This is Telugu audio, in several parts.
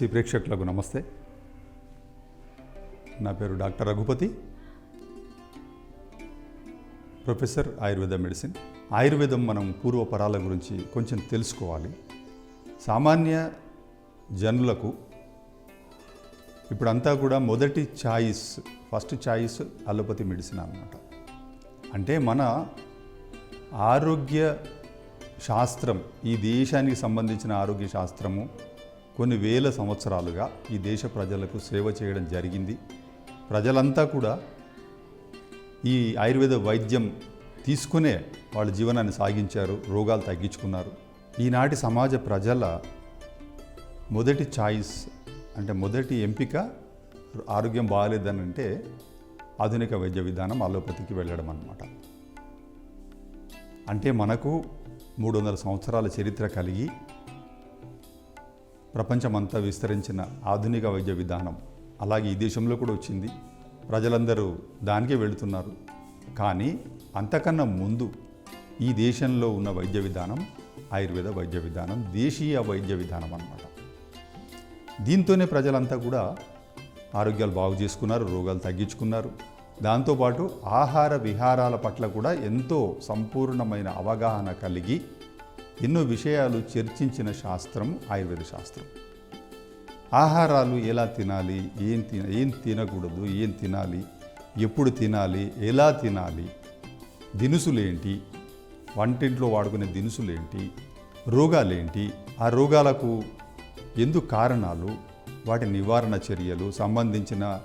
ఎన్ఎంసి ప్రేక్షకులకు నమస్తే. నా పేరు doctor Raghupathi. Professor Ayurveda medicine. ఆయుర్వేదం మనం పూర్వపరాల గురించి కొంచెం తెలుసుకోవాలి. సామాన్య జనులకు ఇప్పుడంతా కూడా మొదటి choice first choice allopathy medicine అనమాట అంటే మన ఆరోగ్య శాస్త్రం ఈ దేశానికి సంబంధించిన ఆరోగ్య శాస్త్రము కొన్ని వేల సంవత్సరాలుగా ఈ దేశ ప్రజలకు సేవ చేయడం జరిగింది. ప్రజలంతా కూడా ఈ ఆయుర్వేద వైద్యం తీసుకునే వాళ్ళ జీవనాన్ని సాగించారు రోగాలు తగ్గించుకున్నారు. ఈనాటి సమాజ ప్రజల మొదటి ఛాయిస్ అంటే మొదటి ఎంపిక ఆరోగ్యం బాగాలేదని అంటే ఆధునిక వైద్య విధానం అలోపతికి వెళ్ళడం అన్నమాట. అంటే మనకు మూడు వందల సంవత్సరాల చరిత్ర కలిగి ప్రపంచమంతా విస్తరించిన ఆధునిక వైద్య విధానం. అలాగే ఈ దేశంలో కూడా వచ్చింది. ప్రజలందరూ దానికే వెళుతున్నారు. కానీ అంతకన్నా ముందు ఈ దేశంలో ఉన్న వైద్య విధానం ఆయుర్వేద వైద్య విధానం దేశీయ వైద్య విధానం అన్నమాట. దీంతోనే ప్రజలంతా కూడా ఆరోగ్యాలు బాగు చేసుకున్నారు రోగాలు తగ్గించుకున్నారు. దాంతోపాటు ఆహార విహారాల పట్ల కూడా ఎంతో సంపూర్ణమైన అవగాహన కలిగి ఎన్నో విషయాలు చర్చించిన శాస్త్రం ఆయుర్వేద శాస్త్రం. ఆహారాలు ఎలా తినాలి? ఏం తిన ఏం తినకూడదు? ఏం తినాలి? ఎప్పుడు తినాలి? ఎలా తినాలి? దినుసులేంటి? వంటింట్లో వాడుకునే దినుసులేంటి? రోగాలేంటి? ఆ రోగాలకు ఎందుకు కారణాలు? వాటి నివారణ చర్యలు? సంబంధించిన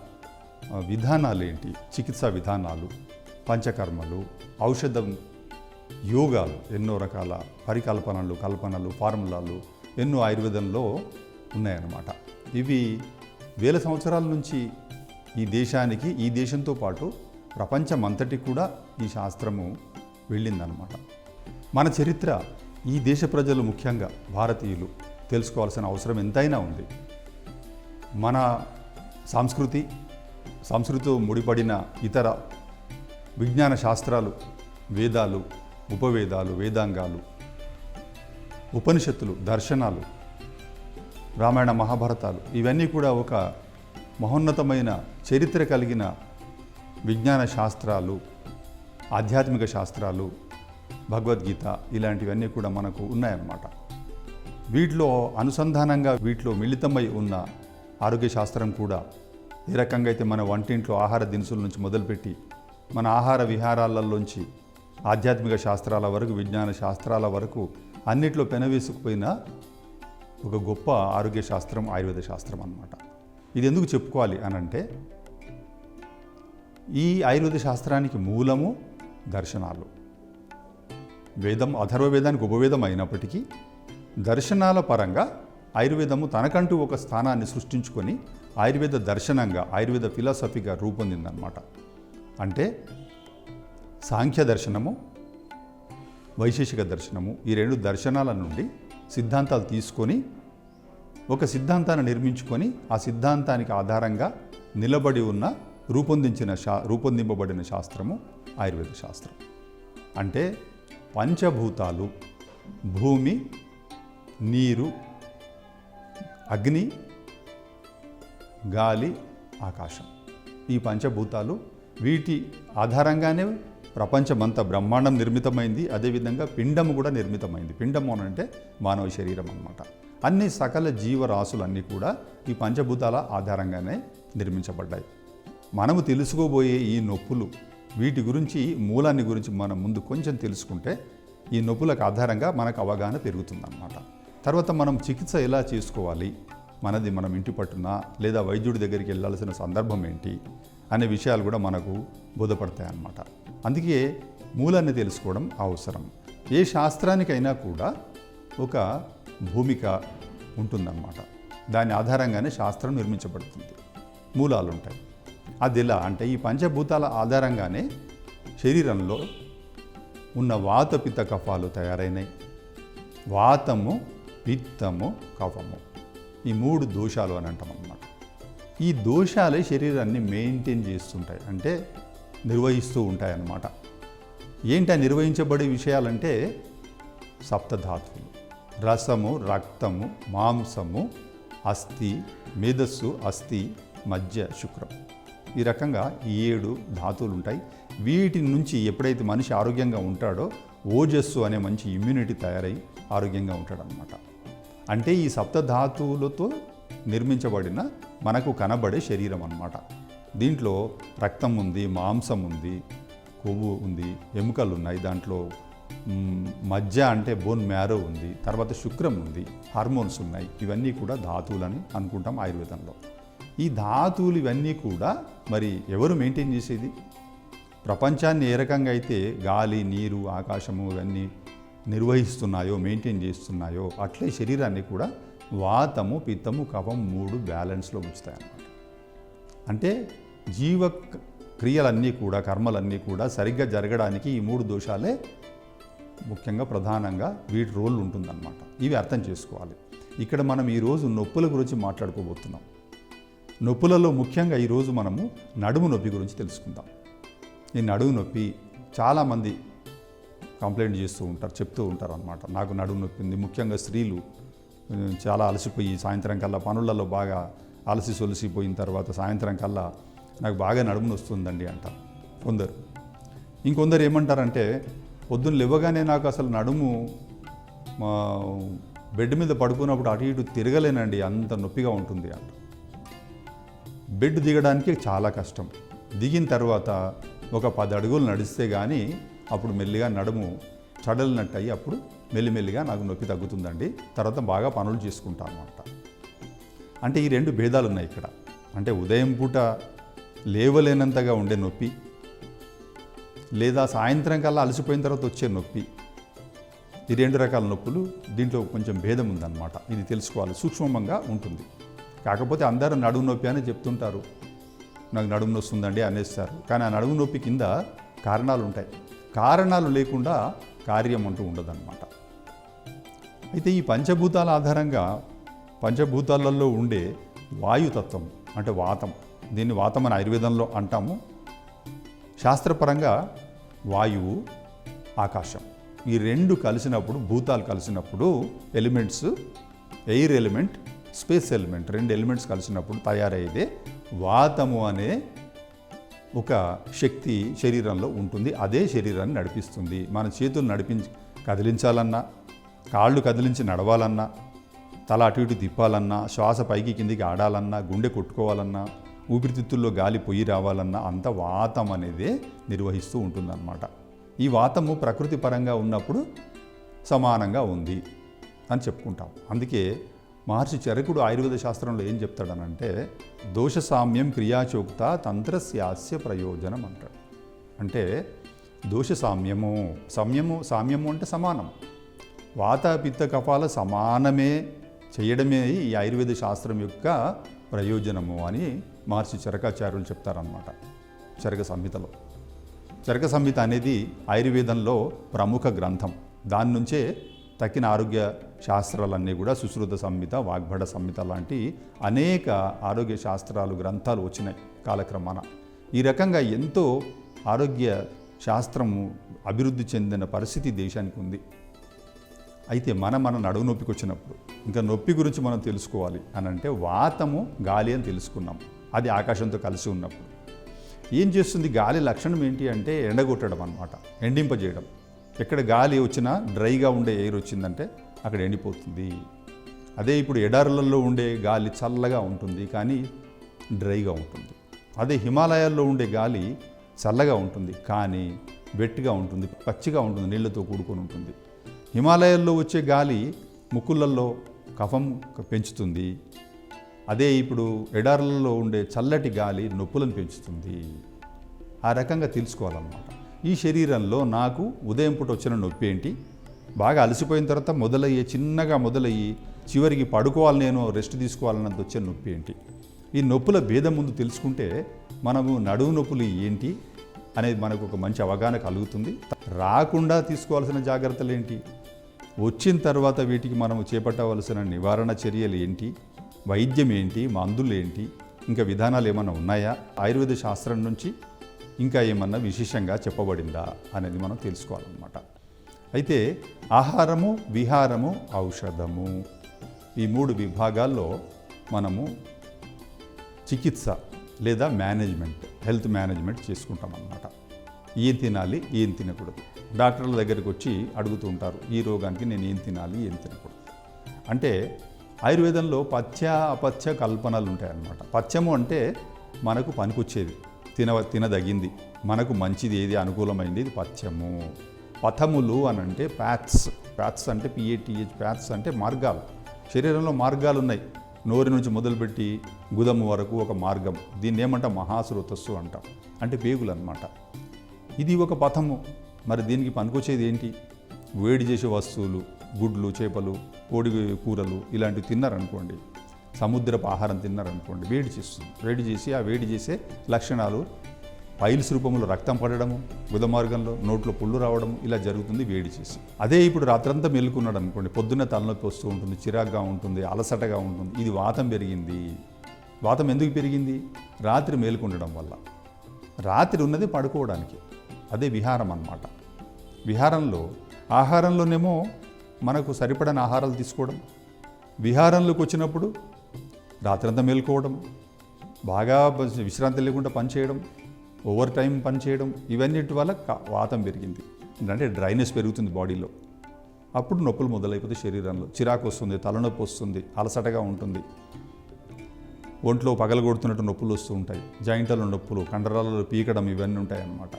విధానాలేంటి? చికిత్సా విధానాలు? పంచకర్మలు? ఔషధం యోగాలు ఎన్నో రకాల పరికల్పనలు కల్పనలు ఫార్ములాలు ఎన్నో ఆయుర్వేదంలో ఉన్నాయన్నమాట. ఇవి వేల సంవత్సరాల నుంచి ఈ దేశానికి ఈ దేశంతో పాటు ప్రపంచమంతటి కూడా ఈ శాస్త్రము వెళ్ళిందనమాట మన చరిత్ర ఈ దేశ ప్రజలు ముఖ్యంగా భారతీయులు తెలుసుకోవాల్సిన అవసరం ఎంతైనా ఉంది. మన సంస్కృతి సంస్కృతితో ముడిపడిన ఇతర విజ్ఞాన శాస్త్రాలు వేదాలు ఉపవేదాలు వేదాంగాలు ఉపనిషత్తులు దర్శనాలు రామాయణ మహాభారతాలు ఇవన్నీ కూడా ఒక మహోన్నతమైన చరిత్ర కలిగిన విజ్ఞాన శాస్త్రాలు ఆధ్యాత్మిక శాస్త్రాలు భగవద్గీత ఇలాంటివన్నీ కూడా మనకు ఉన్నాయన్నమాట. వీటిలో అనుసంధానంగా వీటిలో మిళితమై ఉన్న ఆరోగ్య శాస్త్రం కూడా ఏ రకంగా అయితే మన వంటింట్లో ఆహార దినుసుల నుంచి మొదలుపెట్టి మన ఆహార విహారాలలోంచి ఆధ్యాత్మిక శాస్త్రాల వరకు విజ్ఞాన శాస్త్రాల వరకు అన్నిట్లో పెనవేసుకుపోయిన ఒక గొప్ప ఆరోగ్య శాస్త్రం ఆయుర్వేద శాస్త్రం అన్నమాట. ఇది ఎందుకు చెప్పుకోవాలి అని అంటే ఈ ఆయుర్వేద శాస్త్రానికి మూలము దర్శనాలు. వేదం అథర్వవేదానికి ఉపవేదం అయినప్పటికీ దర్శనాల పరంగా ఆయుర్వేదము తనకంటూ ఒక స్థానాన్ని సృష్టించుకొని ఆయుర్వేద దర్శనంగా ఆయుర్వేద ఫిలాసఫీగా రూపొందిందనమాట అంటే సాంఖ్య దర్శనము వైశేషిక దర్శనము ఈ రెండు దర్శనాల నుండి సిద్ధాంతాలు తీసుకొని ఒక సిద్ధాంతాన్ని నిర్మించుకొని ఆ సిద్ధాంతానికి ఆధారంగా నిలబడి ఉన్న రూపొందించిన శా రూపొందింపబడిన శాస్త్రము ఆయుర్వేద శాస్త్రం. అంటే పంచభూతాలు భూమి నీరు అగ్ని గాలి ఆకాశం. ఈ పంచభూతాలు వీటి ఆధారంగానే ప్రపంచమంతా బ్రహ్మాండం నిర్మితమైంది. అదేవిధంగా పిండము కూడా నిర్మితమైంది. పిండము అని అంటే మానవ శరీరం అనమాట అన్ని సకల జీవరాశులన్నీ కూడా ఈ పంచభూతాల ఆధారంగానే నిర్మించబడ్డాయి. మనము తెలుసుకోబోయే ఈ నొప్పులు వీటి గురించి మూలాన్ని గురించి మనం ముందు కొంచెం తెలుసుకుంటే ఈ నొప్పులకు ఆధారంగా మనకు అవగాహన పెరుగుతుందన్నమాట. తర్వాత మనం చికిత్స ఎలా చేసుకోవాలి? మనది మనం ఇంటి పట్టున లేదా వైద్యుడి దగ్గరికి వెళ్ళాల్సిన సందర్భం ఏంటి? అనే విషయాలు కూడా మనకు బోధపడతాయి అన్నమాట అందుకే మూలాన్ని తెలుసుకోవడం అవసరం. ఏ శాస్త్రానికైనా కూడా ఒక భూమిక ఉంటుందన్నమాట. దాని ఆధారంగానే శాస్త్రం నిర్మించబడుతుంది. మూలాలు ఉంటాయి అది ఎలా అంటే ఈ పంచభూతాల ఆధారంగానే శరీరంలో ఉన్న వాత పిత్త కఫాలు తయారైనాయి. వాతము పిత్తము కఫము. ఈ మూడు దోషాలు అని అంటాం అన్నమాట ఈ దోషాలే శరీరాన్ని మెయింటైన్ చేస్తుంటాయి. అంటే నిర్వహిస్తూ ఉంటాయన్నమాట. ఏంటి ఆ నిర్వహించబడే విషయాలంటే సప్తధాతువులు. రసము రక్తము మాంసము అస్థి మేధస్సు అస్థి మధ్య శుక్రం. ఈ రకంగా ఈ ఏడు ధాతువులు ఉంటాయి వీటి నుంచి ఎప్పుడైతే మనిషి ఆరోగ్యంగా ఉంటాడో ఓజస్సు అనే మంచి ఇమ్యూనిటీ తయారై ఆరోగ్యంగా ఉంటాడనమాట అంటే ఈ సప్త ధాతువులతో నిర్మించబడిన మనకు కనబడే శరీరం అన్నమాట దీంట్లో రక్తం ఉంది మాంసం ఉంది కొవ్వు ఉంది ఎముకలు ఉన్నాయి. దాంట్లో మజ్జ అంటే బోన్ మ్యారో ఉంది. తర్వాత శుక్రం ఉంది హార్మోన్స్ ఉన్నాయి. ఇవన్నీ కూడా ధాతువులని అనుకుంటాం ఆయుర్వేదంలో. ఈ ధాతువులు ఇవన్నీ కూడా మరి ఎవరు మెయింటైన్ చేసేది? ప్రపంచాన్ని ఏ రకంగా అయితే గాలి నీరు ఆకాశము ఇవన్నీ నిర్వహిస్తున్నాయో మెయింటైన్ చేస్తున్నాయో అట్లే శరీరాన్ని కూడా వాతము పిత్తము కఫం మూడు బ్యాలెన్స్లో ఉంచుతాయి అన్నమాట అంటే జీవ క్రియలన్నీ కూడా కర్మలన్నీ కూడా సరిగ్గా జరగడానికి ఈ మూడు దోషాలే ముఖ్యంగా ప్రధానంగా వీటి రోల్ ఉంటుందన్నమాట. ఇవి అర్థం చేసుకోవాలి. ఇక్కడ మనం ఈరోజు నొప్పుల గురించి మాట్లాడుకోబోతున్నాం. నొప్పులలో ముఖ్యంగా ఈరోజు మనము నడుము నొప్పి గురించి తెలుసుకుందాం. ఈ నడుము నొప్పి చాలామంది కంప్లైంట్ చేస్తూ ఉంటారు చెప్తూ ఉంటారు అనమాట నాకు నడుము నొప్పి ఉంది. ముఖ్యంగా స్త్రీలు చాలా అలసిపోయి సాయంత్రం కల్లా పనులలో బాగా అలసి సొలిసిపోయిన తర్వాత సాయంత్రం కల్లా నాకు బాగా నడుము వస్తుందండి అంట కొందరు. ఇంకొందరు ఏమంటారంటే పొద్దున్న లేవగానే నాకు అసలు నడుము మా బెడ్ మీద పడుకున్నప్పుడు అటు ఇటు తిరగలేనండి అంత నొప్పిగా ఉంటుంది అంట. బెడ్ దిగడానికి చాలా కష్టం. దిగిన తర్వాత ఒక పది అడుగులు నడిస్తే కానీ అప్పుడు మెల్లిగా నడుము చడలినట్టు అయ్యి అప్పుడు మెల్లిమెల్లిగా నాకు నొప్పి తగ్గుతుందండి. తర్వాత బాగా పనులు చేసుకుంటాను అంట. అంటే ఈ రెండు భేదాలు ఉన్నాయి ఇక్కడ. అంటే ఉదయం పూట లేవలేనంతగా ఉండే నొప్పి లేదా సాయంత్రం కల్లా అలసిపోయిన తర్వాత వచ్చే నొప్పి ఈ రెండు రకాల నొప్పులు దీంట్లో కొంచెం భేదం ఉందన్నమాట. ఇది తెలుసుకోవాలి. సూక్ష్మంగా ఉంటుంది. కాకపోతే అందరూ నడుము నొప్పి అని చెప్తుంటారు. నాకు నడుము నొస్తుందండి అనేస్తారు. కానీ ఆ నడుము నొప్పి కింద కారణాలు ఉంటాయి. కారణాలు లేకుండా కార్యం అంటూ ఉండదన్నమాట. అయితే ఈ పంచభూతాల ఆధారంగా పంచభూతాలలో ఉండే వాయుతత్వం అంటే వాతం దీన్ని వాతం అని ఆయుర్వేదంలో అంటాము. శాస్త్రపరంగా వాయువు ఆకాశం ఈ రెండు కలిసినప్పుడు భూతాలు కలిసినప్పుడు elements air element space element రెండు ఎలిమెంట్స్ కలిసినప్పుడు తయారయ్యేదే వాతము అనే ఒక శక్తి శరీరంలో ఉంటుంది. అదే శరీరాన్ని నడిపిస్తుంది. మన చేతులు నడిపించి కదిలించాలన్నా కాళ్ళు కదిలించి నడవాలన్నా తల అటు ఇటు తిప్పాలన్నా శ్వాస పైకి కిందికి ఆడాలన్నా గుండె కొట్టుకోవాలన్నా ఊపిరితిత్తుల్లో గాలి పొయ్యి రావాలన్న అంత వాతం అనేది నిర్వహిస్తూ ఉంటుందన్నమాట. ఈ వాతము ప్రకృతి పరంగా ఉన్నప్పుడు సమానంగా ఉంది అని చెప్పుకుంటాం. అందుకే మహర్షి చరకుడు ఆయుర్వేద శాస్త్రంలో ఏం చెప్తాడనంటే దోష సామ్యం క్రియాచోక్త తంత్రస్యాస్య ప్రయోజనం అంటాడు. అంటే దోష సామ్యము సామ్యము సామ్యము అంటే సమానం. వాత పిత్త కఫాల సమానమే చేయడమే ఈ ఆయుర్వేద శాస్త్రం యొక్క ప్రయోజనము అని మహర్షి చరకాచార్యులు చెప్తారనమాట చరక సంహితలో. చరక సంహిత అనేది ఆయుర్వేదంలో ప్రముఖ గ్రంథం. దాని నుంచే తక్కిన ఆరోగ్య శాస్త్రాలన్నీ కూడా సుశ్రుత సంహిత వాగ్భడ సంహిత లాంటి అనేక ఆరోగ్య శాస్త్రాలు గ్రంథాలు వచ్చినాయి కాలక్రమాన. ఈ రకంగా ఎంతో ఆరోగ్య శాస్త్రము అభివృద్ధి చెందిన పరిస్థితి దేశానికి ఉంది. అయితే మన మన నడువు నొప్పికి వచ్చినప్పుడు ఇంకా నొప్పి గురించి మనం తెలుసుకోవాలి అని అంటే వాతము గాలి అని తెలుసుకున్నాం. అది ఆకాశంతో కలిసి ఉన్నప్పుడు. ఏం చేస్తుంది? గాలి లక్షణం ఏంటి అంటే ఎండగొట్టడం అనమాట ఎండింపజేయడం. ఎక్కడ గాలి వచ్చినా డ్రైగా ఉండే ఎయిర్ వచ్చిందంటే అక్కడ ఎండిపోతుంది. అదే ఇప్పుడు ఎడారులలో ఉండే గాలి చల్లగా ఉంటుంది కానీ డ్రైగా ఉంటుంది. అదే హిమాలయాల్లో ఉండే గాలి చల్లగా ఉంటుంది కానీ వెట్టిగా ఉంటుంది పచ్చిగా ఉంటుంది నీళ్ళతో కూడుకొని ఉంటుంది. హిమాలయాల్లో వచ్చే గాలి ముక్కులల్లో కఫం పెంచుతుంది అదే ఇప్పుడు ఎడార్లలో ఉండే చల్లటి గాలి నొప్పులను పెంచుతుంది. ఆ రకంగా తెలుసుకోవాలన్నమాట. ఈ శరీరంలో నాకు ఉదయం పూట వచ్చిన నొప్పి ఏంటి? బాగా అలసిపోయిన తర్వాత మొదలయ్యే చిన్నగా మొదలయ్యి చివరికి పడుకోవాలి నేను రెస్ట్ తీసుకోవాలన్నది వచ్చే నొప్పి ఏంటి? ఈ నొప్పుల భేదం ముందు తెలుసుకుంటే మనము నడువు నొప్పులు ఏంటి అనేది మనకు ఒక మంచి అవగాహన కలుగుతుంది. రాకుండా తీసుకోవాల్సిన జాగ్రత్తలు ఏంటి? వచ్చిన తర్వాత వీటికి మనము చేపట్టవలసిన నివారణ చర్యలు ఏంటి? వైద్యం ఏంటి మందులు ఏంటి ఇంకా విధానాలు ఏమైనా ఉన్నాయా? ఆయుర్వేద శాస్త్రం నుంచి ఇంకా ఏమన్నా విశేషంగా చెప్పబడిందా అనేది మనం తెలుసుకోవాలన్నమాట. అయితే ఆహారము విహారము ఔషధము ఈ మూడు విభాగాల్లో మనము చికిత్స లేదా మేనేజ్మెంట్ హెల్త్ మేనేజ్మెంట్ చేసుకుంటాం అన్నమాట ఏం తినాలి? ఏం తినకూడదు. డాక్టర్ల దగ్గరికి వచ్చి అడుగుతూ ఉంటారు ఈ రోగానికి నేను ఏం తినాలి? ఏం తినకూడదు? అంటే ఆయుర్వేదంలో పథ్య అపథ్య కల్పనలు ఉంటాయన్నమాట. పథ్యము అంటే మనకు పనికొచ్చేది తిన తినదగింది మనకు మంచిది ఏది అనుకూలమైంది ఇది పథ్యము. పథములు అని అంటే ప్యాథ్స్ ప్యాథ్స్ అంటే పిఏటిహెచ్ ప్యాథ్స్ అంటే మార్గాలు. శరీరంలో మార్గాలు ఉన్నాయి. నోరి నుంచి మొదలుపెట్టి గుదము వరకు ఒక మార్గం. దీన్ని ఏమంటాం? మహాశ్రోతస్సు అంటాం. అంటే పేగులు అనమాట ఇది ఒక పథము. మరి దీనికి పనికొచ్చేది ఏంటి? వేడి చేసే వస్తువులు గుడ్లు చేపలు కోడి కూరలు ఇలాంటివి తిన్నారనుకోండి సముద్రపు ఆహారం తిన్నారనుకోండి వేడి చేస్తుంది. వేడి చేసి ఆ వేడి చేసే లక్షణాలు పైల్స్ రూపంలో రక్తం పడడము గుద మార్గంలో నోట్లో పుళ్ళు రావడం ఇలా జరుగుతుంది వేడి చేసి. అదే ఇప్పుడు రాత్రంతా మెలుకున్నాడు అనుకోండి పొద్దున్న తలనొప్పి వస్తూ ఉంటుంది చిరాగ్గా ఉంటుంది అలసటగా ఉంటుంది ఇది వాతం పెరిగింది. వాతం ఎందుకు పెరిగింది? రాత్రి మేలుకుండడం వల్ల. రాత్రి ఉన్నది పడుకోవడానికి. అదే విహారం అన్నమాట. విహారంలో ఆహారంలోనేమో మనకు సరిపడని ఆహారాలు తీసుకోవడం విహారంలోకి వచ్చినప్పుడు రాత్రంతా మేలుకోవడం బాగా విశ్రాంతి లేకుండా పనిచేయడం ఓవర్ టైం పనిచేయడం ఇవన్నిటి వల్ల వాతం పెరిగింది. అంటే డ్రైనెస్ పెరుగుతుంది బాడీలో. అప్పుడు నొప్పులు మొదలైపోతాయి శరీరంలో. చిరాకు వస్తుంది తలనొప్పి వస్తుంది అలసటగా ఉంటుంది. ఒంట్లో పగలగొడుతున్నట్టు నొప్పులు వస్తూ ఉంటాయి. జాయింట్లలో నొప్పులు కండరాలలో పీకడం ఇవన్నీ ఉంటాయి అన్నమాట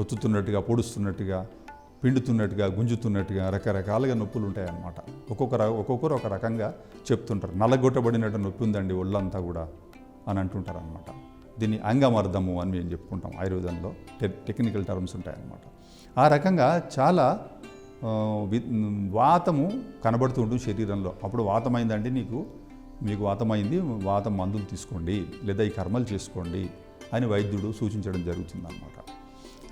ఒత్తుతున్నట్టుగా పొడుస్తున్నట్టుగా పిండుతున్నట్టుగా గుంజుతున్నట్టుగా రకరకాలుగా నొప్పులు ఉంటాయన్నమాట. ఒక్కొక్కరు ఒక్కొక్కరు ఒక రకంగా చెప్తుంటారు. నల్లగొట్టబడినట్టు నొప్పి ఉందండి ఒళ్ళంతా కూడా అని అంటుంటారు అనమాట దీన్ని అంగమర్ధము అని మేము చెప్పుకుంటాం ఆయుర్వేదంలో. టెక్నికల్ టర్మ్స్ ఉంటాయన్నమాట. ఆ రకంగా చాలా వి- వాతము కనబడుతూ ఉంటుంది శరీరంలో. అప్పుడు వాతమైందండి నీకు? మీకు వాతమైంది వాతం మందులు తీసుకోండి లేదా ఈ కర్మలు చేసుకోండి అని వైద్యుడు సూచించడం జరుగుతుందన్నమాట.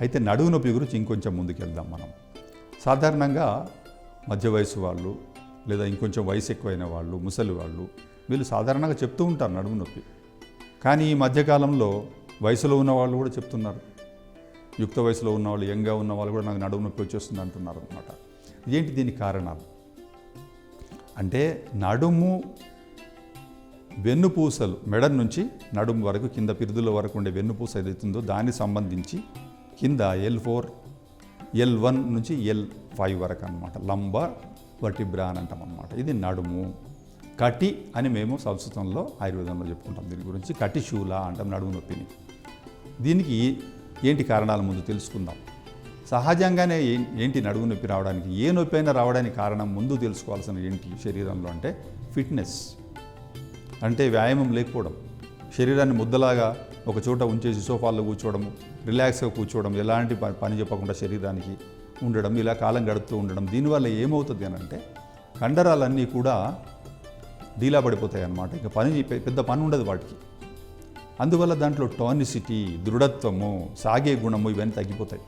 అయితే నడువు నొప్పి గురించి ఇంకొంచెం ముందుకెళ్దాం మనం. సాధారణంగా మధ్య వయసు వాళ్ళు లేదా ఇంకొంచెం వయసు ఎక్కువైన వాళ్ళు ముసలి వాళ్ళు వీళ్ళు సాధారణంగా చెప్తూ ఉంటారు నడుము నొప్పి. కానీ ఈ మధ్యకాలంలో వయసులో ఉన్న వాళ్ళు కూడా చెప్తున్నారు. యుక్త వయసులో ఉన్న వాళ్ళు యంగ్గా ఉన్న వాళ్ళు కూడా నాకు నడుము నొప్పి వచ్చేస్తుంది అంటున్నారు అనమాట ఏంటి దీని కారణాలు? అంటే నడుము వెన్నుపూసలు మెడ నుంచి నడుము వరకు కింద పిరుదుల వరకు ఉండే వెన్నుపూస ఏదైతుందో దానికి సంబంధించి కింద ఎల్ ఫోర్ ఎల్ వన్ నుంచి ఎల్ ఫైవ్ వరకు అనమాట లంబ వటిబ్రా అని అంటాం అనమాట ఇది నడుము. కటి అని మేము సంస్కృతంలో ఆయుర్వేదంలో చెప్పుకుంటాం. దీని గురించి కటి శూల అంటాం నడుము నొప్పిని. దీనికి ఏంటి కారణాల ముందు తెలుసుకుందాం. సహజంగానే ఏ- ఏంటి నడుము నొప్పి రావడానికి? ఏ నొప్పి అయినా రావడానికి కారణం ముందు తెలుసుకోవాల్సిన ఏంటి శరీరంలో అంటే ఫిట్నెస్. అంటే వ్యాయామం లేకపోవడం. శరీరాన్ని ముద్దలాగా ఒక చోట ఉంచేసి సోఫాల్లో కూర్చోవడము. రిలాక్స్గా కూర్చోవడం ఎలాంటి పని చెప్పకుండా శరీరానికి ఉండడం ఇలా కాలం గడుపుతూ ఉండడం దీనివల్ల ఏమవుతుంది అని అంటే కండరాలన్నీ కూడా డీలా పడిపోతాయి అన్నమాట ఇంకా పని పెద్ద పని ఉండదు వాటికి. అందువల్ల దాంట్లో టానిసిటీ దృఢత్వము సాగే గుణము ఇవన్నీ తగ్గిపోతాయి.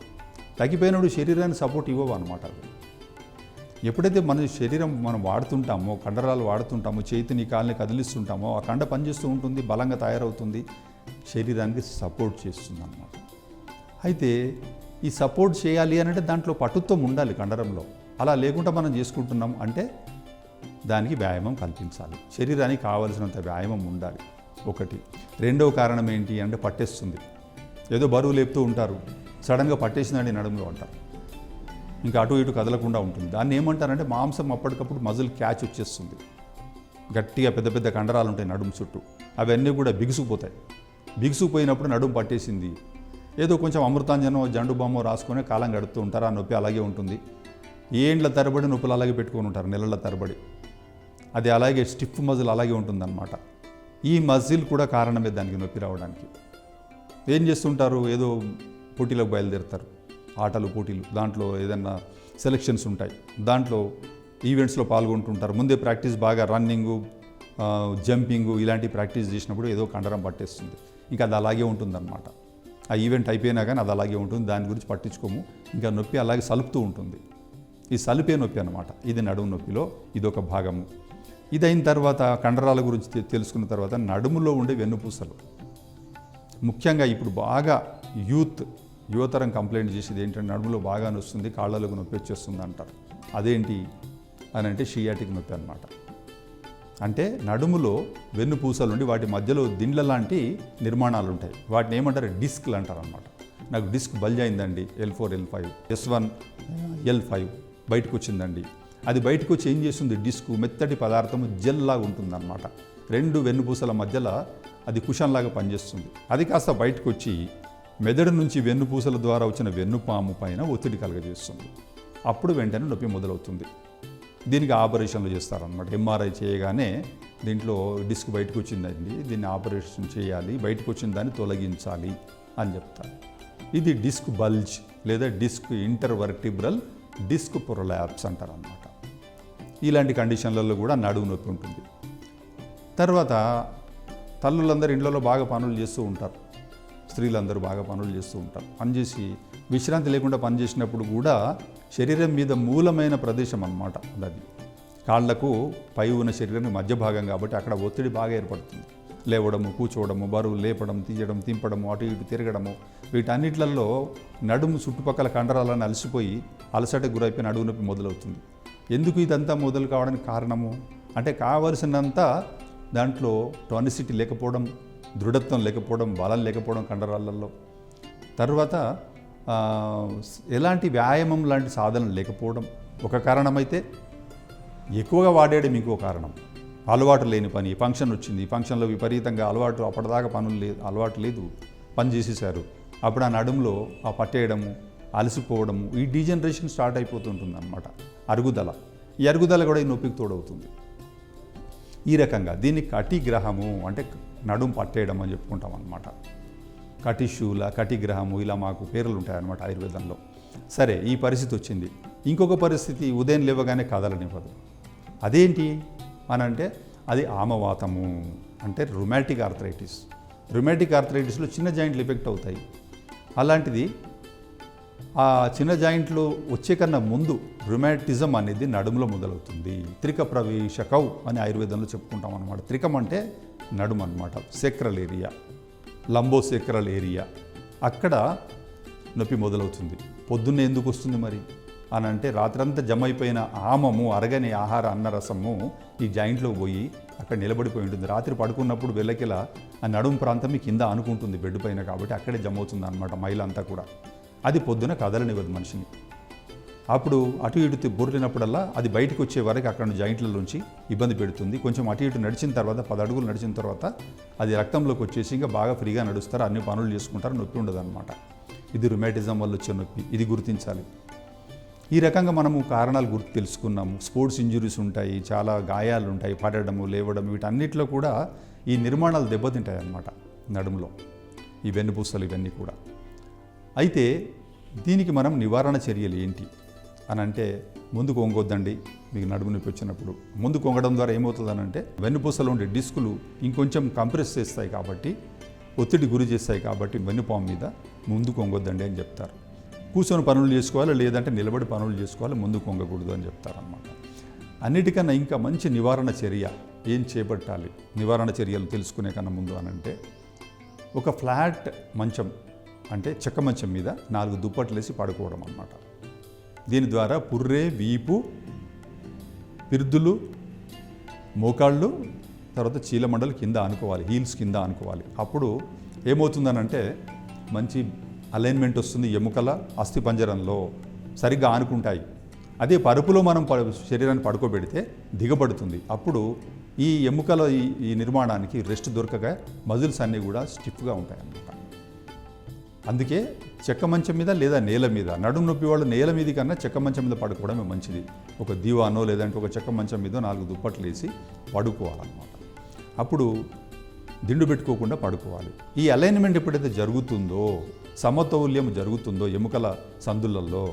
తగ్గిపోయినప్పుడు శరీరాన్ని సపోర్ట్ ఇవ్వవు అనమాట అవి. ఎప్పుడైతే మన శరీరం మనం వాడుతుంటామో కండరాలు వాడుతుంటామో చేతిని కాల్ని కదిలిస్తుంటామో ఆ కండ పనిచేస్తూ ఉంటుంది బలంగా తయారవుతుంది శరీరానికి సపోర్ట్ చేస్తుంది అన్నమాట అయితే ఈ సపోర్ట్ చేయాలి అని అంటే దాంట్లో పటుత్వం ఉండాలి కండరంలో. అలా లేకుండా మనం చేసుకుంటున్నాం అంటే దానికి వ్యాయామం కల్పించాలి. శరీరానికి కావలసినంత వ్యాయామం ఉండాలి. ఒకటి. రెండవ కారణం ఏంటి అంటే పట్టేస్తుంది. ఏదో బరువు లేపుతూ ఉంటారు. సడన్గా పట్టేసిందండి నడుములో అంటారు. ఇంకా అటు ఇటు కదలకుండా ఉంటుంది. దాన్ని ఏమంటారంటే మాంసం అప్పటికప్పుడు మజిల్ క్యాచ్ వచ్చేస్తుంది. గట్టిగా పెద్ద పెద్ద కండరాలు ఉంటాయి నడుము చుట్టూ. అవన్నీ కూడా బిగుసుకుపోతాయి. బిగుసుకుపోయినప్పుడు నడుము పట్టేసింది. ఏదో కొంచెం అమృతాంజనం జండు బొమ్మ రాసుకొని కాలం గడుపుతూ ఉంటారు. ఆ నొప్పి అలాగే ఉంటుంది. ఏండ్ల తరబడి నొప్పులు అలాగే పెట్టుకొని ఉంటారు. నెలల తరబడి. అది అలాగే స్టిఫ్ మజిల్ అలాగే ఉంటుందన్నమాట. ఈ మజిల్ కూడా కారణమే దానికి నొప్పి రావడానికి. ఏం చేస్తుంటారు? ఏదో పోటీలకు బయలుదేరుతారు. ఆటలు పోటీలు. దాంట్లో ఏదైనా సెలక్షన్స్ ఉంటాయి. దాంట్లో ఈవెంట్స్లో పాల్గొంటుంటారు. ముందే ప్రాక్టీస్ బాగా రన్నింగు జంపింగు ఇలాంటి ప్రాక్టీస్ చేసినప్పుడు ఏదో కండరం పట్టేస్తుంది. ఇంకా అది అలాగే ఉంటుందన్నమాట. ఆ ఈవెంట్ అయిపోయినా కానీ అది అలాగే ఉంటుంది. దాని గురించి పట్టించుకోము. ఇంకా నొప్పి అలాగే సలుపుతూ ఉంటుంది. ఈ సలిపే నొప్పి అనమాట ఇది నడుము నొప్పిలో ఇదొక భాగము. ఇది అయిన తర్వాత కండరాల గురించి తెలుసుకున్న తర్వాత నడుములో ఉండే వెన్నుపూసలు. ముఖ్యంగా ఇప్పుడు బాగా యూత్ యువతరం కంప్లైంట్ చేసేది ఏంటంటే నడుములో బాగా నొస్తుంది కాళ్ళలకు నొప్పి వచ్చేస్తుంది అంటారు అదేంటి అని అంటే షియాటిక్ నొప్పి అనమాట అంటే నడుములో వెన్నుపూసలు ఉండి వాటి మధ్యలో దిండ్ల లాంటి నిర్మాణాలు ఉంటాయి వాటిని ఏమంటారు? డిస్క్లు అంటారు అనమాట నాకు డిస్క్ బల్జ్ అయిందండి. L four L five S one L five బయటకు వచ్చిందండి అది బయటకు వచ్చి ఏం చేస్తుంది? డిస్క్ మెత్తటి పదార్థము జెల్ లాగా ఉంటుందన్నమాట. రెండు వెన్నుపూసల మధ్యలో అది కుషన్ లాగా పనిచేస్తుంది. అది కాస్త బయటకు వచ్చి మెదడు నుంచి వెన్నుపూసల ద్వారా వచ్చిన వెన్నుపాము పైన ఒత్తిడి కలగజేస్తుంది. అప్పుడు వెంటనే నొప్పి మొదలవుతుంది. దీనికి ఆపరేషన్లు చేస్తారనమాట ఎంఆర్ఐ చేయగానే దీంట్లో డిస్క్ బయటకు వచ్చిందండి. దీన్ని ఆపరేషన్ చేయాలి బయటకు వచ్చిన దాన్ని తొలగించాలి అని చెప్తారు. ఇది డిస్క్ బల్జ్ లేదా డిస్క్ ఇంటర్వర్టిబ్రల్ డిస్క్ ప్రొలాప్స్ అంటారు అనమాట ఇలాంటి కండిషన్లలో కూడా నడుము నొప్పి ఉంటుంది. తర్వాత తల్లులందరూ ఇండ్లలో బాగా పనులు చేస్తూ ఉంటారు. స్త్రీలందరూ బాగా పనులు చేస్తూ ఉంటారు. పనిచేసి విశ్రాంతి లేకుండా పనిచేసినప్పుడు కూడా శరీరం మీద మూలమైన ప్రదేశం అన్నమాట అది. కాళ్ళకు పై ఉన్న శరీరం మధ్య భాగం కాబట్టి అక్కడ ఒత్తిడి బాగా ఏర్పడుతుంది. లేవడము కూర్చోవడము బరువు లేపడం తీయడం తింపడము అటు ఇటు తిరగడము వీటన్నిట్లలో నడుము చుట్టుపక్కల కండరాలను అలసిపోయి అలసట గురైపోయి నడుము నొప్పి మొదలవుతుంది. ఎందుకు ఇదంతా మొదలు కావడానికి కారణము? అంటే కావలసినంత దాంట్లో టోనిసిటీ లేకపోవడం దృఢత్వం లేకపోవడం బలం లేకపోవడం కండరాలలో. తర్వాత ఎలాంటి వ్యాయామం లాంటి సాధనలు లేకపోవడం ఒక కారణమైతే ఎక్కువగా వాడేయడం ఇంకో కారణం. అలవాటు లేని పని ఫంక్షన్ వచ్చింది ఫంక్షన్లో విపరీతంగా అలవాటు అప్పటిదాకా పనులు లేదు అలవాటు లేదు పని చేసేసారు. అప్పుడు ఆ నడుములో ఆ పట్టేయడము అలసిపోవడము ఈ డీజనరేషన్ స్టార్ట్ అయిపోతుంటుంది అనమాట అరుగుదల. ఈ అరుగుదల కూడా ఈ నొప్పికి తోడవుతుంది. ఈ రకంగా దీన్ని కటిగ్రహము అంటే నడుము పట్టేయడం అని చెప్పుకుంటాం అనమాట కటిశూల కటిగ్రహము ఇలా మాకు పేర్లు ఉంటాయన్నమాట ఆయుర్వేదంలో. సరే ఈ పరిస్థితి వచ్చింది. ఇంకొక పరిస్థితి ఉదయం లేవగానే కదలనివ్వదు. అదేంటి? అని అంటే అది ఆమవాతము అంటే రుమాటిక్ ఆర్థరైటిస్. రుమాటిక్ ఆర్థరైటిస్లో చిన్న జాయింట్లు ఎఫెక్ట్ అవుతాయి. అలాంటిది ఆ చిన్న జాయింట్లు వచ్చే కన్నా ముందు రుమాటిజం అనేది నడుములో మొదలవుతుంది. త్రిక ప్రవేశకౌ అని ఆయుర్వేదంలో చెప్పుకుంటాం అనమాట త్రికం అంటే నడుము అనమాట సెక్రల్ ఏరియా లంబో ఏరియా. అక్కడ నొప్పి మొదలవుతుంది. పొద్దున్నే ఎందుకు వస్తుంది మరి? అని అంటే రాత్రంతా జమ అయిపోయిన ఆమము అరగని ఆహార అన్నరసము ఈ జాయింట్లో పోయి అక్కడ నిలబడిపోయి ఉంటుంది. రాత్రి పడుకున్నప్పుడు వెళ్ళకిలా ఆ నడుము ప్రాంతం మీ కింద అనుకుంటుంది బెడ్ పైన కాబట్టి అక్కడే జమ అవుతుంది అనమాట మైల అంతా కూడా. అది పొద్దున కదలనివ్వదు మనిషిని. అప్పుడు అటు ఇటు తి- బొర్లినప్పుడల్లా అది బయటకు వచ్చే వరకు అక్కడ జాయింట్లలోంచి ఇబ్బంది పెడుతుంది. కొంచెం అటు ఇటు నడిచిన తర్వాత పది అడుగులు నడిచిన తర్వాత అది రక్తంలోకి వచ్చేసి ఇంకా బాగా ఫ్రీగా నడుస్తారు అన్ని పనులు చేసుకుంటారు నొప్పి ఉండదు అనమాట ఇది రుమాటిజం వల్ల వచ్చే నొప్పి ఇది గుర్తించాలి. ఈ రకంగా మనము కారణాలు గుర్తు తెలుసుకున్నాము. స్పోర్ట్స్ ఇంజురీస్ ఉంటాయి చాలా గాయాలు ఉంటాయి పడడము లేవడం వీటన్నిటిలో కూడా ఈ నిర్మాణాలు దెబ్బతింటాయి అన్నమాట నడుములో. ఈ వెన్నుపూసలు ఇవన్నీ కూడా. అయితే దీనికి మనం నివారణ చర్యలు ఏంటి? అని అంటే ముందుకు వంగొద్దండి మీకు నడుము నొప్పి వచ్చినప్పుడు. ముందుకు వంగడం ద్వారా ఏమవుతుందని అంటే వెన్నుపూసలో ఉండే డిస్కులు ఇంకొంచెం కంప్రెస్ చేస్తాయి కాబట్టి ఒత్తిడి గురి చేస్తాయి కాబట్టి వెన్నుపాము మీద ముందుకు వంగొద్దండి అని చెప్తారు. కూర్చొని పనులు చేసుకోవాలి? లేదంటే నిలబడి పనులు చేసుకోవాలి? ముందుకు వంగకూడదు అని చెప్తారనమాట అన్నిటికన్నా ఇంకా మంచి నివారణ చర్య ఏం చేపట్టాలి? నివారణ చర్యలు తెలుసుకునే కన్నా ముందు అనంటే ఒక ఫ్లాట్ మంచం అంటే చెక్క మంచం మీద నాలుగు దుప్పట్లు వేసి పడుకోవడం అన్నమాట. దీని ద్వారా పుర్రే వీపు పిరుదులు మోకాళ్ళు తర్వాత చీలమండలు కింద అనుకోవాలి హీల్స్ కింద అనుకోవాలి అప్పుడు ఏమవుతుందనంటే మంచి అలైన్మెంట్ వస్తుంది ఎముకల అస్థి పంజరంలో సరిగ్గా ఆనుకుంటాయి. అదే పరుపులో మనం ప- శరీరాన్ని పడుకోబెడితే దిగబడుతుంది. అప్పుడు ఈ ఎముకల ఈ ఈ నిర్మాణానికి రెస్ట్ దొరకగా మజిల్స్ అన్నీ కూడా స్టిఫ్గా ఉంటాయి అన్నమాట అందుకే చెక్క మంచం మీద లేదా నేల మీద నడుము నొప్పి వాళ్ళు నేల మీద కన్నా చెక్క మంచం మీద పడుకోవడమే మంచిది. ఒక దీవానో లేదంటే ఒక చెక్క మంచం మీద నాలుగు దుప్పట్లు వేసి పడుకోవాలన్నమాట. అప్పుడు దిండు పెట్టుకోకుండా పడుకోవాలి. ఈ అలైన్మెంట్ ఎప్పుడైతే జరుగుతుందో సమతౌల్యం జరుగుతుందో ఎముకల సందులలో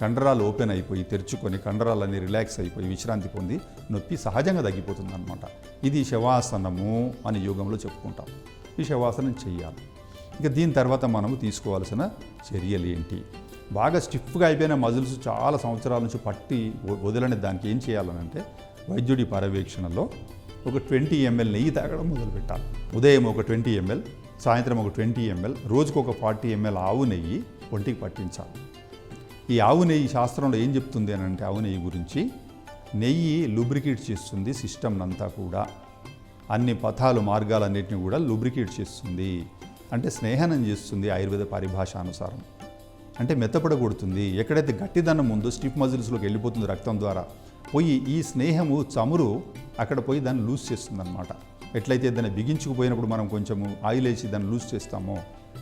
కండరాలు ఓపెన్ అయిపోయి తెరుచుకొని కండరాలన్నీ రిలాక్స్ అయిపోయి విశ్రాంతి పొంది నొప్పి సహజంగా తగ్గిపోతుంది అనమాట ఇది శవాసనము అనే యోగంలో చెప్పుకుంటాం. ఈ శవాసనం చెయ్యాలి. ఇక దీని తర్వాత మనము తీసుకోవాల్సిన చర్యలు ఏంటి? బాగా స్టిఫ్గా అయిపోయిన మజిల్స్ చాలా సంవత్సరాల నుంచి పట్టి వదలని దానికి ఏం చేయాలనంటే వైద్యుడి పర్యవేక్షణలో ఒక ట్వంటీ ఎంఎల్ నెయ్యి తాగడం మొదలుపెట్టాలి. ఉదయం ఒక ట్వంటీ ఎంఎల్ సాయంత్రం ఒక ట్వంటీ ఎంఎల్ రోజుకు ఒక ఫార్టీ ఎంఎల్ ఆవు నెయ్యి ఒంటికి పట్టించాలి. ఈ ఆవు నెయ్యి శాస్త్రంలో ఏం చెప్తుంది అని అంటే ఆవు నెయ్యి గురించి నెయ్యి లూబ్రికేట్ చేస్తుంది సిస్టమ్నంతా కూడా. అన్ని పథాలు మార్గాలన్నింటినీ కూడా లూబ్రికేట్ చేస్తుంది. అంటే స్నేహనం చేస్తుంది ఆయుర్వేద పరిభాష అనుసారం అంటే మెత్తపడగొడుతుంది ఎక్కడైతే గట్టిదనం ఉందో స్టిఫ్ మజిల్స్లోకి వెళ్ళిపోతుంది రక్తం ద్వారా పోయి ఈ స్నేహము చమురు అక్కడ పోయి దాన్ని లూజ్ చేస్తుంది అనమాట ఎట్లయితే దాన్ని బిగించుకుపోయినప్పుడు మనం కొంచెము ఆయిల్ వేసి దాన్ని లూజ్ చేస్తామో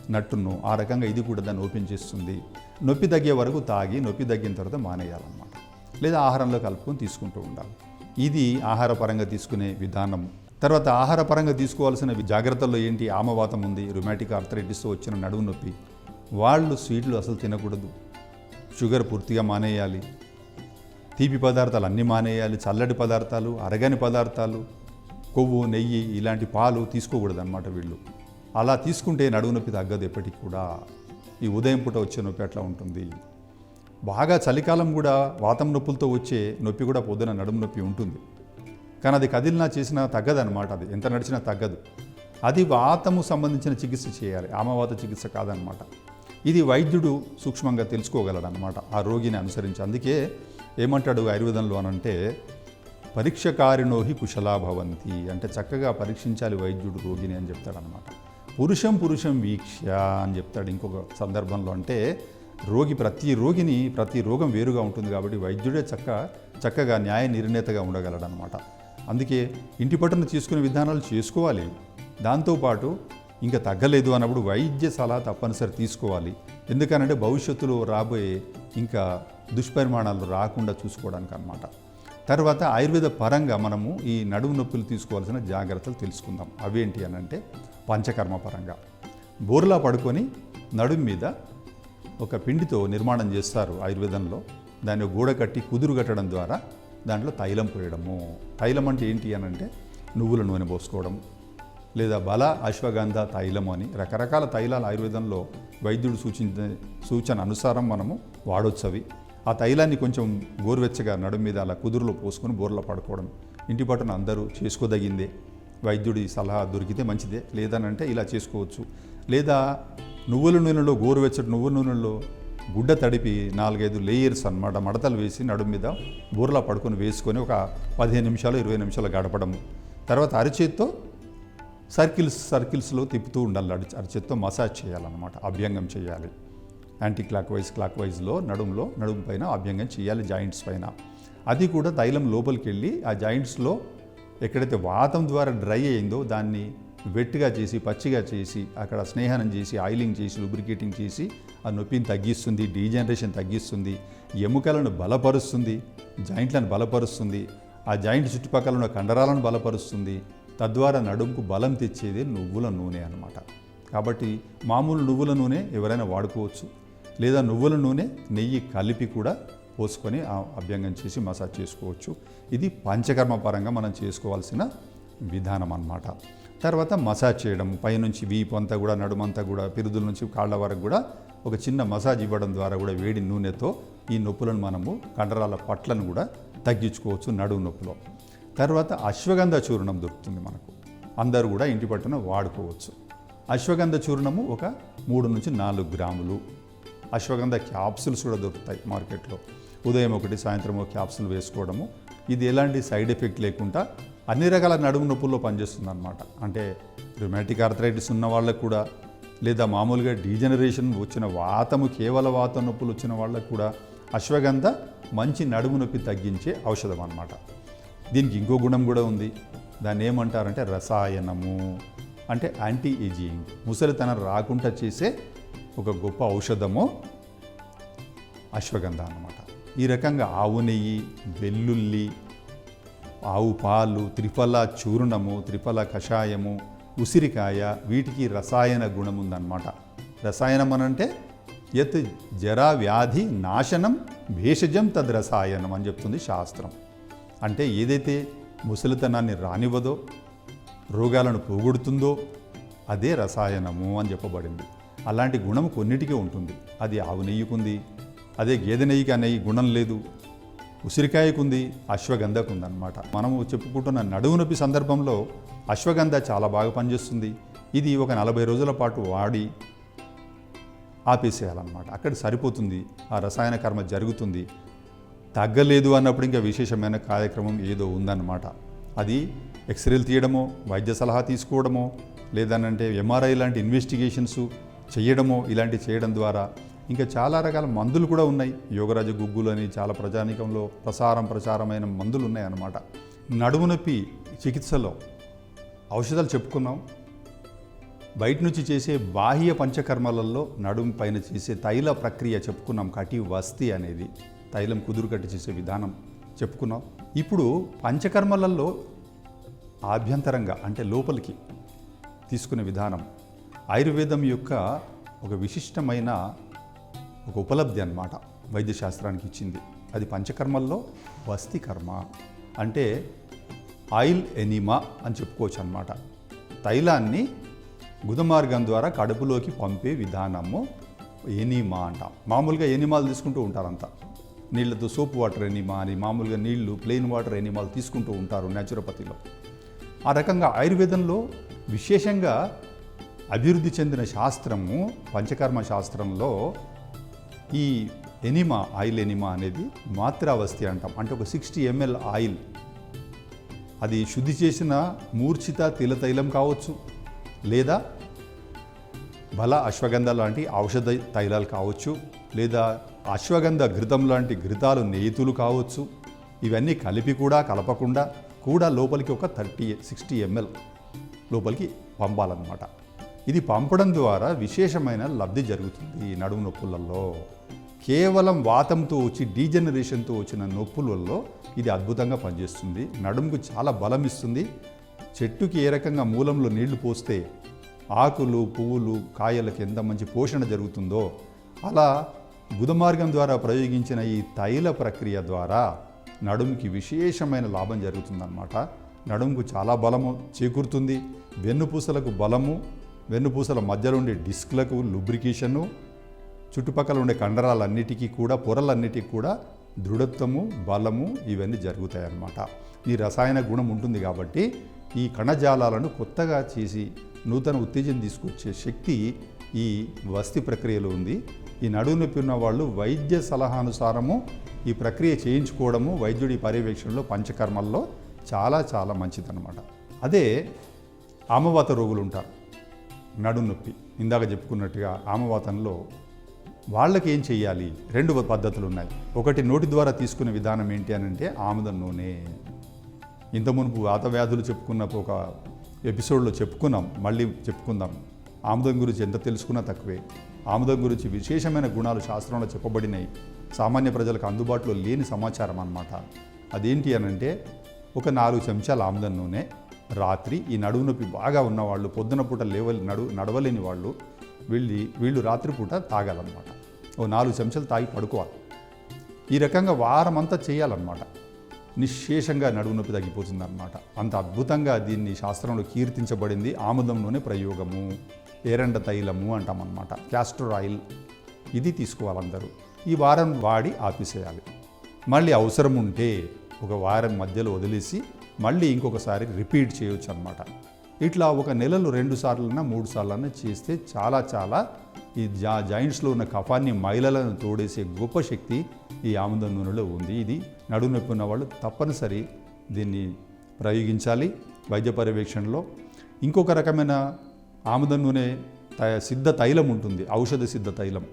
నట్టును ఆ రకంగా ఇది కూడా దాన్ని ఓపెన్ చేస్తుంది. నొప్పి తగ్గే వరకు తాగి నొప్పి తగ్గిన తర్వాత మానేయాలన్నమాట. లేదా ఆహారంలో కలుపుకొని తీసుకుంటూ ఉండాలి. ఇది ఆహారపరంగా తీసుకునే విధానం. తర్వాత ఆహార పరంగా తీసుకోవాల్సిన జాగ్రత్తల్లో ఏంటి? ఆమవాతం ఉంది రుమాటిక్ ఆర్థరైటిస్తో వచ్చిన నడుము నొప్పి. వాళ్ళు స్వీట్లు అసలు తినకూడదు. షుగర్ పూర్తిగా మానేయాలి. తీపి పదార్థాలు అన్నీ మానేయాలి. చల్లటి పదార్థాలు అరగని పదార్థాలు కొవ్వు నెయ్యి ఇలాంటి పాలు తీసుకోకూడదు అనమాట వీళ్ళు. అలా తీసుకుంటే నడుము నొప్పి తగ్గదు ఎప్పటికి కూడా. ఈ ఉదయం పూట వచ్చే నొప్పి అట్లా ఉంటుంది. బాగా చలికాలం కూడా వాతం నొప్పులతో వచ్చే నొప్పి కూడా పొద్దున నడుము నొప్పి ఉంటుంది. కానీ అది కదిలినా చేసినా తగ్గదనమాట అది. ఎంత నడిచినా తగ్గదు. అది వాతము సంబంధించిన చికిత్స చేయాలి. ఆమవాత చికిత్స కాదనమాట ఇది వైద్యుడు సూక్ష్మంగా తెలుసుకోగలడనమాట ఆ రోగిని అనుసరించి. అందుకే ఏమంటాడు ఆయుర్వేదంలో అనంటే పరీక్షకారిణోహి కుశలాభవంతి అంటే చక్కగా పరీక్షించాలి వైద్యుడు రోగిని అని చెప్తాడనమాట పురుషం పురుషం వీక్ష అని చెప్తాడు ఇంకొక సందర్భంలో అంటే రోగి ప్రతి రోగిని ప్రతి రోగం వేరుగా ఉంటుంది కాబట్టి వైద్యుడే చక్క చక్కగా న్యాయ నిర్ణేతగా ఉండగలడనమాట అందుకే ఇంటి పట్టున తీసుకునే విధానాలు చేసుకోవాలి. దాంతోపాటు ఇంకా తగ్గలేదు అన్నప్పుడు వైద్య సలహా తప్పనిసరి తీసుకోవాలి. ఎందుకనంటే భవిష్యత్తులో రాబోయే ఇంకా దుష్పరిమాణాలు రాకుండా చూసుకోవడానికి అన్నమాట. తర్వాత ఆయుర్వేద పరంగా మనము ఈ నడుము నొప్పులు తీసుకోవాల్సిన జాగ్రత్తలు తెలుసుకుందాం. అవేంటి అని అంటే పంచకర్మ పరంగా. బోర్లా పడుకొని నడుము మీద ఒక పిండితో నిర్మాణం చేస్తారు ఆయుర్వేదంలో. దాన్ని గూడ కట్టి కుదురు కట్టడం ద్వారా దాంట్లో తైలం పోయడము. తైలం అంటే ఏంటి అని అంటే నువ్వుల నూనె పోసుకోవడం లేదా బల అశ్వగంధ తైలం అని రకరకాల తైలాలు ఆయుర్వేదంలో వైద్యుడు సూచించిన సూచన అనుసారం మనము వాడొచ్చవి అవి. ఆ తైలాన్ని కొంచెం గోరువెచ్చగా నడుము మీద అలా కుదురులో పోసుకొని బోర్లో పడుకోవడం. ఇంటి పట్టున అందరూ చేసుకోదగిందే. వైద్యుడి సలహా దొరికితే మంచిదే. లేదనంటే ఇలా చేసుకోవచ్చు. లేదా నువ్వుల నూనెలో గోరువెచ్చటి నువ్వుల నూనెలో గుడ్డ తడిపి నాలుగైదు లేయర్స్ అన్నమాట మడతలు వేసి నడుము మీద బూరలా పడుకొని వేసుకొని ఒక పదిహేను నిమిషాలు ఇరవై నిమిషాలు గడపడం తర్వాత అరిచేత్తో సర్కిల్స్ సర్కిల్స్లో తిప్పుతూ ఉండాలి. అడి అరిచేత్తో మసాజ్ చేయాలన్నమాట అభ్యంగం చేయాలి. యాంటీ క్లాక్ వైజ్ క్లాక్ వైజ్లో నడుములో నడుము పైన అభ్యంగం చేయాలి జాయింట్స్ పైన. అది కూడా తైలం లోపలికి వెళ్ళి ఆ జాయింట్స్లో ఎక్కడైతే వాతం ద్వారా డ్రై అయిందో దాన్ని వెట్టిగా చేసి పచ్చిగా చేసి అక్కడ స్నేహనం చేసి ఆయిలింగ్ చేసి లూబ్రికేటింగ్ చేసి ఆ నొప్పిని తగ్గిస్తుంది డీజనరేషన్ తగ్గిస్తుంది ఎముకలను బలపరుస్తుంది జాయింట్లను బలపరుస్తుంది ఆ జాయింట్ చుట్టుపక్కల ఉన్న కండరాలను బలపరుస్తుంది తద్వారా నడుముకు బలం తెచ్చేది నువ్వుల నూనె అనమాట కాబట్టి మామూలు నువ్వుల నూనె ఎవరైనా వాడుకోవచ్చు. లేదా నువ్వుల నూనె నెయ్యి కలిపి కూడా పోసుకొని ఆ అభ్యంగం చేసి మసాజ్ చేసుకోవచ్చు. ఇది పంచకర్మ పరంగా మనం చేసుకోవాల్సిన విధానం అన్నమాట. తర్వాత మసాజ్ చేయడం పైనుంచి వీపు అంతా కూడా నడుమంతా కూడా పిరుదుల నుంచి కాళ్ళ వరకు కూడా ఒక చిన్న మసాజ్ ఇవ్వడం ద్వారా కూడా వేడి నూనెతో ఈ నొప్పులను మనము కండరాల పట్లను కూడా తగ్గించుకోవచ్చు నడుము నొప్పులో. తర్వాత అశ్వగంధ చూర్ణం దొరుకుతుంది మనకు. అందరూ కూడా ఇంటి పట్టున వాడుకోవచ్చు. అశ్వగంధ చూర్ణము ఒక మూడు నుంచి నాలుగు గ్రాములు. అశ్వగంధ క్యాప్సుల్స్ కూడా దొరుకుతాయి మార్కెట్లో. ఉదయం ఒకటి సాయంత్రం ఒక క్యాప్సుల్ వేసుకోవడము. ఇది ఎలాంటి సైడ్ ఎఫెక్ట్ లేకుండా అన్ని రకాల నడుము నొప్పుల్లో పనిచేస్తుంది అనమాట అంటే రొమాటిక్ ఆర్థరైటిస్ ఉన్న వాళ్ళకు కూడా లేదా మామూలుగా డీజనరేషన్ వచ్చిన వాతము కేవల వాత నొప్పులు వచ్చిన వాళ్ళకు కూడా అశ్వగంధ మంచి నడుము నొప్పి తగ్గించే ఔషధం అన్నమాట దీనికి ఇంకో గుణం కూడా ఉంది. దాన్ని ఏమంటారంటే రసాయనము అంటే యాంటీ ఏజింగ్ ముసలితనం రాకుండా చేసే ఒక గొప్ప ఔషధము అశ్వగంధ అన్నమాట. ఈ రకంగా ఆవు నెయ్యి వెల్లుల్లి ఆవు పాలు త్రిఫల చూర్ణము త్రిఫల కషాయము ఉసిరికాయ వీటికి రసాయన గుణం ఉందన్నమాట రసాయనం అనంటే యత్ జరా వ్యాధి నాశనం భేషజం తద్ రసాయనం అని చెప్తుంది శాస్త్రం. అంటే ఏదైతే ముసలితనాన్ని రానివ్వదో రోగాలను పోగొడుతుందో అదే రసాయనము అని చెప్పబడింది. అలాంటి గుణం కొన్నిటికే ఉంటుంది. అది ఆవు నెయ్యికుంది అదే గేదె నెయ్యికి అనే గుణం లేదు ఉసిరికాయకుంది అశ్వగంధకు ఉందన్నమాట మనము చెప్పుకుంటున్న నడువు నొప్పి సందర్భంలో అశ్వగంధ చాలా బాగా పనిచేస్తుంది. ఇది ఒక నలభై రోజుల పాటు వాడి ఆపేసేయాలన్నమాట. అక్కడ సరిపోతుంది. ఆ రసాయన కర్మ జరుగుతుంది. తగ్గలేదు అన్నప్పుడు ఇంకా విశేషమైన కార్యక్రమం ఏదో ఉందన్నమాట. అది ఎక్స్రేలు తీయడమో వైద్య సలహా తీసుకోవడమో లేదనంటే ఎంఆర్ఐ లాంటి ఇన్వెస్టిగేషన్స్ చేయడమో ఇలాంటి చేయడం ద్వారా ఇంకా చాలా రకాల మందులు కూడా ఉన్నాయి. యోగరాజ గుగ్గులు అని చాలా ప్రజానీకంలో ప్రసారం ప్రచారమైన మందులు ఉన్నాయి అన్నమాట నడుము నొప్పి చికిత్సలో ఔషధాలు చెప్పుకున్నాం. బయట నుంచి చేసే బాహ్య పంచకర్మలలో నడుము పైన చేసే తైల ప్రక్రియ చెప్పుకున్నాం. కటి వస్తి అనేది తైలం కుదురు కట్టి చేసే విధానం చెప్పుకున్నాం. ఇప్పుడు పంచకర్మలలో ఆభ్యంతరంగా అంటే లోపలికి తీసుకునే విధానం ఆయుర్వేదం యొక్క ఒక విశిష్టమైన ఒక ఉపలబ్ధి అన్నమాట. వైద్యశాస్త్రానికి ఇచ్చింది. అది పంచకర్మల్లో వస్తి కర్మ అంటే ఆయిల్ ఎనిమా అని చెప్పుకోవచ్చు అనమాట తైలాన్ని గుదమార్గం ద్వారా కడుపులోకి పంపే విధానము ఎనిమా అంటాం. మామూలుగా ఎనిమాలు తీసుకుంటూ ఉంటారంతా నీళ్ళతో సోప్ వాటర్ ఎనిమా అని మామూలుగా నీళ్ళు ప్లెయిన్ వాటర్ ఎనిమాలు తీసుకుంటూ ఉంటారు న్యాచురోపతిలో ఆ రకంగా ఆయుర్వేదంలో విశేషంగా అభివృద్ధి చెందిన శాస్త్రము పంచకర్మ శాస్త్రంలో ఈ ఎనిమా ఆయిల్ ఎనిమా అనేది మాత్రావస్థి అంటాం. అంటే ఒక సిక్స్టీ ఎంఎల్ ఆయిల్. అది శుద్ధి చేసిన మూర్ఛిత తిలతైలం కావచ్చు. లేదా బల అశ్వగంధ లాంటి ఔషధ తైలాలు కావచ్చు. లేదా అశ్వగంధ ఘృతం లాంటి ఘృతాలు నేతులు కావచ్చు. ఇవన్నీ కలిపి కూడా కలపకుండా కూడా లోపలికి ఒక థర్టీ సిక్స్టీ ఎంఎల్ లోపలికి పంపాలన్నమాట. ఇది పంపడం ద్వారా విశేషమైన లబ్ధి జరుగుతుంది నడుము నొప్పులలో. కేవలం వాతంతో వచ్చి డీజనరేషన్తో వచ్చిన నొప్పులలో ఇది అద్భుతంగా పనిచేస్తుంది. నడుముకు చాలా బలం ఇస్తుంది. చెట్టుకి ఏ రకంగా మూలంలో నీళ్ళు పోస్తే ఆకులు పువ్వులు కాయలకు ఎంత మంచి పోషణ జరుగుతుందో అలా గుదమార్గం ద్వారా ప్రయోగించిన ఈ తైల ప్రక్రియ ద్వారా నడుముకి విశేషమైన లాభం జరుగుతుందన్నమాట. నడుముకు చాలా బలము చేకూరుతుంది. వెన్నుపూసలకు బలము వెన్నుపూసల మధ్యలో ఉండే డిస్క్లకు లుబ్రికేషను చుట్టుపక్కల ఉండే కండరాలన్నిటికీ కూడా పొరలన్నిటికీ కూడా దృఢత్వము బలము ఇవన్నీ జరుగుతాయి అన్నమాట ఈ రసాయన గుణం ఉంటుంది కాబట్టి ఈ కణజాలాలను కొత్తగా చేసి నూతన ఉత్తేజం తీసుకొచ్చే శక్తి ఈ వస్తి ప్రక్రియలో ఉంది. ఈ నడువు నొప్పి ఉన్న వాళ్ళు వైద్య సలహానుసారము ఈ ప్రక్రియ చేయించుకోవడము వైద్యుడి పర్యవేక్షణలో పంచకర్మల్లో చాలా చాలా మంచిదన్నమాట. అదే ఆమవాత రోగులు ఉంటారు నడునొప్పి ఇందాక చెప్పుకున్నట్టుగా ఆమవాతంలో వాళ్ళకి ఏం చేయాలి రెండు పద్ధతులు ఉన్నాయి ఒకటి నోటి ద్వారా తీసుకునే విధానం ఏంటి అని అంటే ఆముదం నూనె. ఇంత మునుపు వాతవ్యాధులు చెప్పుకున్న ఒక ఎపిసోడ్లో చెప్పుకున్నాం మళ్ళీ చెప్పుకుందాం. ఆముదం గురించి ఎంత తెలుసుకున్నా తక్కువే. ఆముదం గురించి విశేషమైన గుణాలు శాస్త్రంలో చెప్పబడినాయి. సామాన్య ప్రజలకు అందుబాటులో లేని సమాచారం అన్నమాట. అదేంటి అనంటే ఒక నాలుగు చెంచాల ఆముదం నూనె రాత్రి ఈ నడువు నొప్పి బాగా ఉన్నవాళ్ళు పొద్దున పూట లేవ నడు నడవలేని వాళ్ళు వీళ్ళు వీళ్ళు రాత్రిపూట తాగాలన్నమాట. ఓ నాలుగు చెంచాలు తాగి పడుకోవాలి. ఈ రకంగా వారం అంతా చేయాలన్నమాట. నిశ్శేషంగా నడువు నొప్పి తగ్గిపోతుంది అనమాట అంత అద్భుతంగా దీన్ని శాస్త్రంలో కీర్తించబడింది ఆముదంలోనే ప్రయోగము ఏరండ తైలము అంటామన్నమాట. క్యాస్టర్ ఆయిల్ ఇది తీసుకోవాలందరూ. ఈ వారం వాడి ఆపిసేయాలి. మళ్ళీ అవసరం ఉంటే ఒక వారం మధ్యలో వదిలేసి మళ్ళీ ఇంకొకసారి రిపీట్ చేయొచ్చు అనమాట ఇట్లా ఒక నెలలో రెండు సార్లన్నా మూడు సార్లన్నా చేస్తే చాలా చాలా ఈ జా జాయింట్స్లో ఉన్న కఫాన్ని మైలలను తోడేసే గొప్ప శక్తి ఈ ఆముదం నూనెలో ఉంది. ఇది నడునొప్పి ఉన్న వాళ్ళు తప్పనిసరి దీన్ని ప్రయోగించాలి వైద్య పర్యవేక్షణలో. ఇంకొక రకమైన ఆముదం నూనె త- సిద్ధ తైలం ఉంటుంది ఔషధ సిద్ధ తైలం.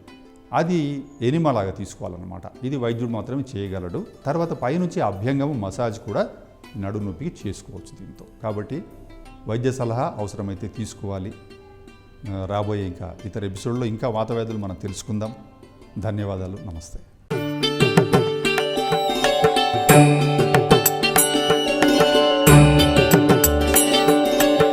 అది ఎనిమలాగా తీసుకోవాలన్నమాట. ఇది వైద్యుడు మాత్రమే చేయగలడు. తర్వాత పైనుంచి అభ్యంగము మసాజ్ కూడా నడునొప్పికి చేసుకోవచ్చు దీంతో. కాబట్టి వైద్య సలహా అవసరమైతే తీసుకోవాలి. రాబోయే ఇంకా ఇతర ఎపిసోడ్లో ఇంకా వాతవ్యాధులు మనం తెలుసుకుందాం. ధన్యవాదాలు. నమస్తే.